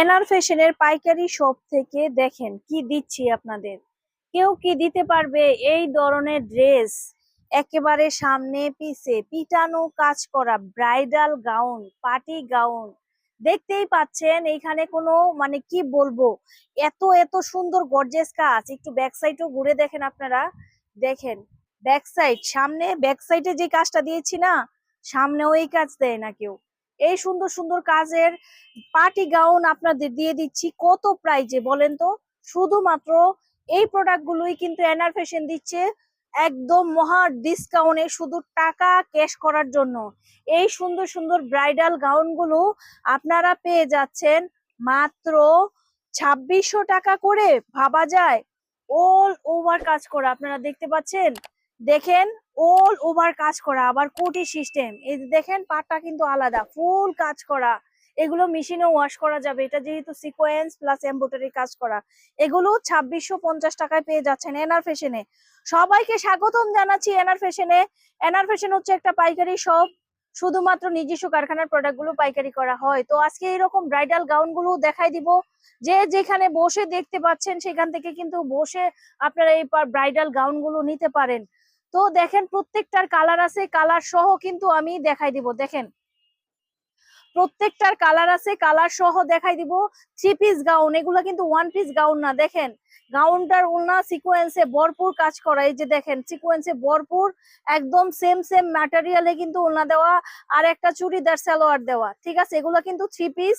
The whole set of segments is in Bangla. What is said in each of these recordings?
এনআর ফ্যাশনের পাইকারি শপ থেকে দেখেন কি দিচ্ছি আপনাদের। কেউ কি দিতে পারবে এই ধরনের ড্রেস? একেবারে সামনে পিছে পিটানো কাজ করা ব্রাইডাল গাউন, পার্টি গাউন। দেখতেই পাচ্ছেন এইখানে কোনো মানে কি বলব, এত এত সুন্দর গর্জেস কাজ। একটু ব্যাক সাইডও ঘুরে দেখেন আপনারা। দেখেন ব্যাক সাইড সামনে ব্যাক সাইডে যে কাজটা দিয়েছি না সামনে ওই কাজ দেয় না কেউ। এই সুন্দর সুন্দর কাজের পার্টি গাউন আপনাদের দিয়ে দিচ্ছি। কত প্রাইজে বলেন তো? শুধুমাত্র এই প্রোডাক্ট গুলোই কিন্তু এনআর ফ্যাশন দিচ্ছে। একদম মহা ডিসকাউন্টে শুধু টাকা ক্যাশ করার জন্য। এই সুন্দর সুন্দর ব্রাইডাল গাউনগুলো আপনারা পেয়ে যাচ্ছেন মাত্র ছাব্বিশশো টাকা করে। ভাবা যায় অল ওভার কাজ করা। আপনারা দেখতে পাচ্ছেন? দেখেন অল ওভার কাজ করা, আবার কোটি সিস্টেম এই দেখেন, পাটটা কিন্তু আলাদা ফুল কাজ করা। এগুলো মেশিনে ওয়াশ করা যাবে। এটা যেহেতু সিকোয়েন্স প্লাস এম্বোটারি কাজ করা। এগুলো ছাব্বিশশো পঞ্চাশ টাকায় পেয়ে যাচ্ছেন এনআর ফ্যাশনে সবাইকে স্বাগতম জানাচ্ছি এনআর ফ্যাশনে এনআর ফ্যাশন হচ্ছে একটা পাইকারি শপ শুধুমাত্র নিজস্ব কারখানার প্রোডাক্টগুলো পাইকারি করা হয়। তো আজকে এরকম ব্রাইডাল গাউনগুলো দেখাই দিব। যে যেখানে বসে দেখতে পাচ্ছেন, সেখান থেকে কিন্তু বসে আপনারা এই ব্রাইডাল গাউনগুলো নিতে পারেন। তো দেখেন প্রত্যেকটার কালার আছে কালার সহ কিন্তু আমি দেখাই দিব, দেখেন। প্রত্যেকটার কালার আছে কালার সহ দেখাই দিব। থ্রি পিস গাউন এগুলো কিন্তু ওয়ান পিস গাউন না, দেখেন। গাউনটার উলনা সিকোয়েন্সে ভরপুর কাজ করা, এই যে দেখেন সিকোয়েন্সে ভরপুর, একদম সেম সেম ম্যাটেরিয়ালে কিন্তু উলনা দেওয়া আর একটা চুড়িদার, সালোয়ার দেওয়া, ঠিক আছে? এগুলো কিন্তু থ্রি পিস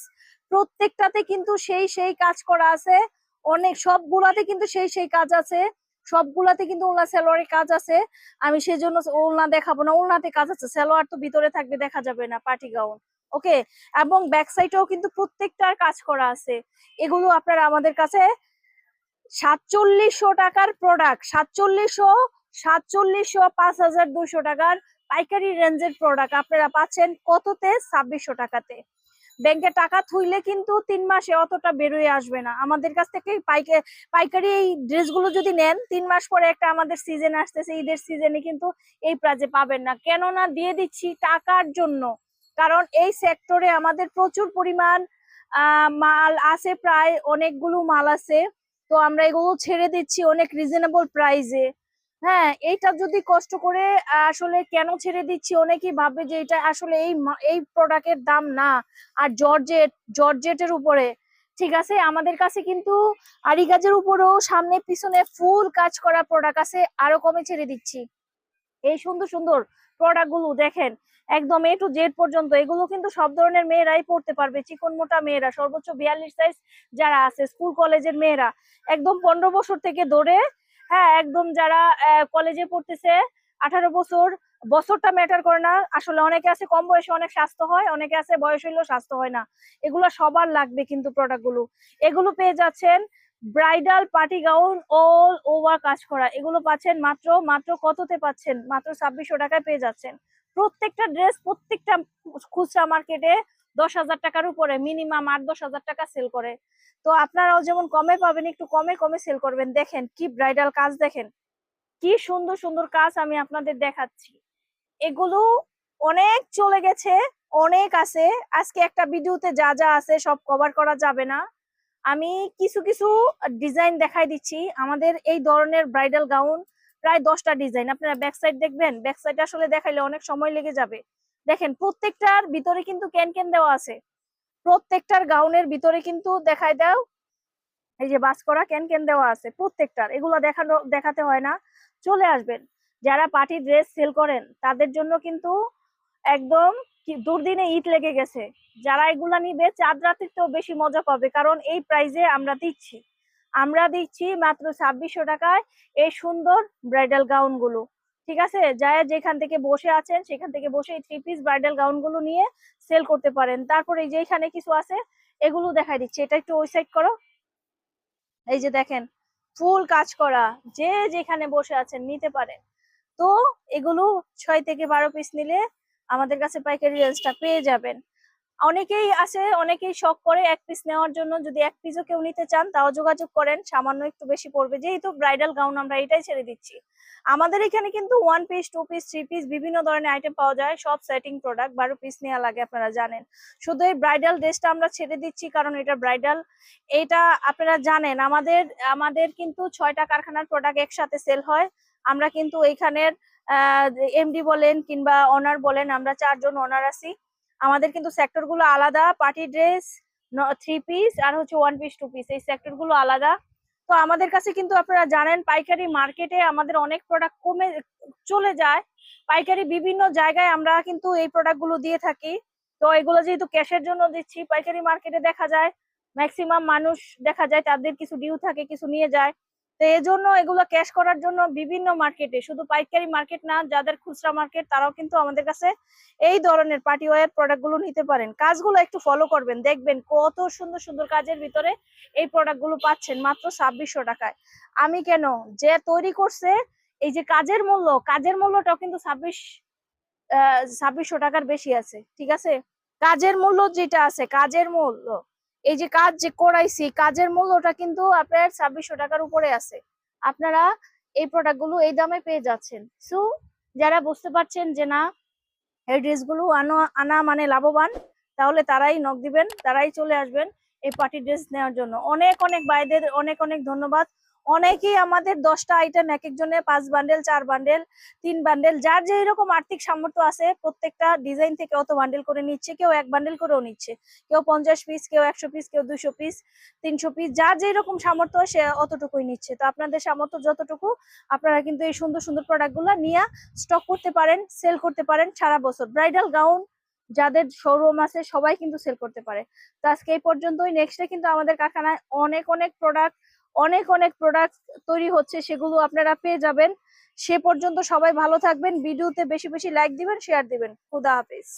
প্রত্যেকটাতে কিন্তু সেই সেই কাজ করা আছে। অনেক, সবগুলাতে কিন্তু সেই সেই কাজ আছে। সবগুলাতে কিন্তু উলনা সালোয়ারের কাজ আছে। আমি সেই জন্য উলনা দেখাবো না উলনাতে কাজ আছে। সালোয়ার তো ভিতরে থাকবে, দেখা যাবে না পার্টি গাউন ওকে এবং ব্যাক সাইডেও কিন্তু প্রত্যেকটার কাজ করা আছে। এগুলো আপনারা আমাদের কাছে সাতচল্লিশশো টাকার প্রোডাক্ট সাতচল্লিশশো সাতচল্লিশশো, পাঁচ হাজার দুশো টাকার পাইকারি রেঞ্জের প্রোডাক্ট আপনারা পাচ্ছেন কততে? ছাব্বিশশো টাকাতে। ব্যাংকে টাকা থুইলে কিন্তু তিন মাসে অতটা বেরোয় আসবে না। আমাদের কাছ থেকে পাইকারি এই ড্রেসগুলো যদি নেন, তিন মাস পরে একটা আমাদের সিজন আসতেছে, ঈদের সিজনে কিন্তু এই প্রাইজে পাবেন না। কেননা দিয়ে দিচ্ছি টাকার জন্য। কারণ এই সেক্টরে আমাদের প্রচুর পরিমাণ মাল আছে প্রায় অনেকগুলো মাল আছে। তো আমরা এগুলো ছেড়ে দিচ্ছি অনেক রিজনেবল প্রাইসে হ্যাঁ এইটা যদি কষ্ট করে আসলে কেন ছেড়ে দিচ্ছি? অনেকেই ভাববে যে এটা আসলে এই এই প্রোডাক্টের দাম না। আর জর্জেট, জর্জেটের উপরে, ঠিক আছে? আমাদের কাছে কিন্তু আরি কাজের উপরেও সামনে পিছনে ফুল কাজ করা প্রোডাক্ট আছে, আরও কমে ছেড়ে দিচ্ছি। এই সুন্দর সুন্দর প্রোডাক্টগুলো দেখেন, একদম এ টু জেড পর্যন্ত, এগুলো কিন্তু সব ধরনের মেয়েরাই পড়তে পারবে। চিকন, মোটা মেয়েরা, সর্বোচ্চ বিয়াল্লিশ সাইজ যারা আছে স্কুল কলেজের মেয়েরা, একদম পনেরো বছর থেকে ধরে হ্যাঁ একদম যারা কলেজে পড়তেছে, আঠারো বছর, বছরটা ম্যাটার করে না। আসলে অনেকে আছে কম বয়সে অনেক স্বাস্থ্য হয়, অনেকে আছে বয়স হইলেও স্বাস্থ্য হয় না। এগুলো সবার লাগবে কিন্তু প্রোডাক্টগুলো। এগুলো পেয়ে যাচ্ছেন bridal party gown all over কাজ করা। এগুলো পাচ্ছেন মাত্র মাত্র কততে পাচ্ছেন? মাত্র ছাব্বিশশো টাকায় পেয়ে যাচ্ছেন। প্রত্যেকটা ড্রেস প্রত্যেকটা খুচরা মার্কেটে দশ হাজার টাকার উপরে মিনিমাম আট দশ হাজার টাকা সেল করে। তো আপনারাও যেমন কমে পাবেন, একটু কমে কমে সেল করবেন। দেখেন কি ব্রাইডাল কাজ দেখেন, কি সুন্দর সুন্দর কাজ আমি আপনাদের দেখাচ্ছি। এগুলো অনেক চলে গেছে, অনেক আছে। আজকে একটা ভিডিওতে যা যা আছে সব কভার করা যাবে না। আমি কিছু কিছু ডিজাইন দেখাই দিচ্ছি। আমাদের এই ধরনের ব্রাইডাল গাউন প্রায় দশটা ডিজাইন আপনারা ব্যাক সাইড দেখবেন ব্যাক সাইড আসলে দেখাইলে অনেক সময় লেগে যাবে। দেখেন, প্রত্যেকটার ভিতরে কিন্তু ক্যান ক্যান দেওয়া আছে? প্রত্যেকটার গাউনের ভিতরে কিন্তু দেখাই দাও। এই যে বাস করা ক্যান ক্যান দেওয়া আছে? প্রত্যেকটার। এগুলো দেখানো, দেখাতে হয় না। চলে আসবেন। যারা পার্টি ড্রেস সেল করেন, তাদের জন্য কিন্তু একদম দুর্দিনে ইট লেগে গেছে। যারা এগুলা নিবে, চাঁদ রাত্রিতেও বেশি মজা পাবে, কারণ এই প্রাইজে আমরা দিচ্ছি। আমরা দিচ্ছি মাত্র ছাব্বিশশো টাকায় এই সুন্দর ব্রাইডাল গাউনগুলো ঠিক আছে? যারা যেখান থেকে বসে আছেন, সেখান থেকে বসে এই থ্রি পিস ব্রাইডাল গাউনগুলো নিয়ে সেল করতে পারেন। তারপর এই যে এখানে কিছু আছে, এগুলো দেখাই দিচ্ছি। এটা একটু ওই সাইড করো। এই যে দেখেন, ফুল কাজ করা, যে যেখানে বসে আছেন, নিতে পারেন। তো এগুলো ছয় থেকে বারো পিস নিলে আমাদের কাছে পাইকারি রেঞ্জটা পেয়ে যাবেন। অনেকেই আছে, অনেকেই শখ করে এক পিস নেওয়ার জন্য। যদি এক পিসও কেউ নিতে চান, তাও যোগাযোগ করেন। সামান্য একটু বেশি পড়বে। যেহেতু ব্রাইডাল গাউন আমরা এটাই ছেড়ে দিচ্ছি। আমাদের এখানে কিন্তু one piece two piece three piece বিভিন্ন ধরনের আইটেম পাওয়া যায়। সব সেটিং প্রোডাক্ট বারো পিস নেওয়া লাগে, আপনারা জানেন। শুধু এই ব্রাইডাল ড্রেসটা আমরা ছেড়ে দিচ্ছি, কারণ এটা ব্রাইডাল এটা আপনারা জানেন, আমাদের আমাদের কিন্তু ছয়টা কারখানার প্রোডাক্ট একসাথে সেল হয়। আমরা কিন্তু এইখানের এমডি বলেন কিংবা অনার বলেন, আমরা চারজন অনার আছি। আমাদের কিন্তু সেক্টরগুলো আলাদা পার্টি ড্রেস থ্রি পিস আর হচ্ছে ওয়ান পিস টু পিস এই সেক্টরগুলো আলাদা। তো আমাদের কাছে কিন্তু আপনারা জানেন, পাইকারি মার্কেটে আমাদের অনেক প্রোডাক্ট কমে, চলে যায়। পাইকারি বিভিন্ন জায়গায় আমরা কিন্তু এই প্রোডাক্টগুলো দিয়ে থাকি। তো এগুলো যেহেতু ক্যাশের জন্য দিচ্ছি, পাইকারি মার্কেটে দেখা যায়। ম্যাক্সিমাম মানুষ দেখা যায়, তাদের কিছু ডিউ থাকে, কিছু নিয়ে যায়। তো এই জন্য এগুলো ক্যাশ করার জন্য বিভিন্ন মার্কেটে শুধু পাইকারি মার্কেট না, যাদের খুচরা মার্কেট তারাও কিন্তু আমাদের কাছে এই ধরনের পার্টি ওয়ার প্রোডাক্টগুলো নিতে পারেন। কাজগুলো একটু ফলো করবেন, দেখবেন কত সুন্দর সুন্দর কাজের ভিতরে এই প্রোডাক্টগুলো পাচ্ছেন মাত্র ছাব্বিশশো টাকায়। আমি কেন? যে তৈরি করছে, এই যে কাজের মূল্য, কাজের মূল্যটাও কিন্তু ছাব্বিশ, আহ, ছাব্বিশশো টাকার বেশি আছে, ঠিক আছে? কাজের মূল্য যেটা আছে, কাজের মূল্য। এই যে কাজ যে করাইছি, কাজের মূল্যটা কিন্তু আপনার ছাব্বিশশো টাকার উপরে আছে। আপনারা এই প্রোডাক্টগুলো এই দামে পেয়ে যাচ্ছেন। সো যারা বুঝতে পারছেন যে না, এই ড্রেসগুলো আনা আনা মানে লাভবান, তাহলে তারাই নখ দিবেন, তারাই চলে আসবেন এই পার্টি ড্রেস নেওয়ার জন্য। অনেক অনেক বাইদের অনেক অনেক ধন্যবাদ। অনেকেই আমাদের দশটা আইটেম এক একজনের পাঁচ বান্ডেল চার বান্ডেল তিন বান্ডেল যার যে রকম আর্থিক সামর্থ্য আছে, প্রত্যেকটা ডিজাইন থেকে অত বান্ডেল করে নিচ্ছে, কেউ এক বান্ডেল করেও নিচ্ছে। কেউ পঞ্চাশ পিস কেউ একশো পিস কেউ দুশো পিস তিনশো পিস যার যে রকম সামর্থ্য সে অতটুকুই নিচ্ছে। তো আপনাদের সামর্থ্য যতটুকু, আপনারা কিন্তু এই সুন্দর সুন্দর প্রোডাক্টগুলা নিয়ে স্টক করতে পারেন সেল করতে পারেন সারা বছর। ব্রাইডাল গাউন যাদের শোরুম আছে, সবাই কিন্তু সেল করতে পারে। তো আজকে এই পর্যন্তই। নেক্সটে কিন্তু আমাদের কারখানায় অনেক অনেক প্রোডাক্ট অনেক অনেক প্রোডাক্ট তৈরি হচ্ছে, সেগুলো আপনারা পেয়ে যাবেন। সে পর্যন্ত সবাই ভালো থাকবেন, ভিডিওতে বেশি বেশি লাইক দিবেন শেয়ার দিবেন। খুদা হাফিজ।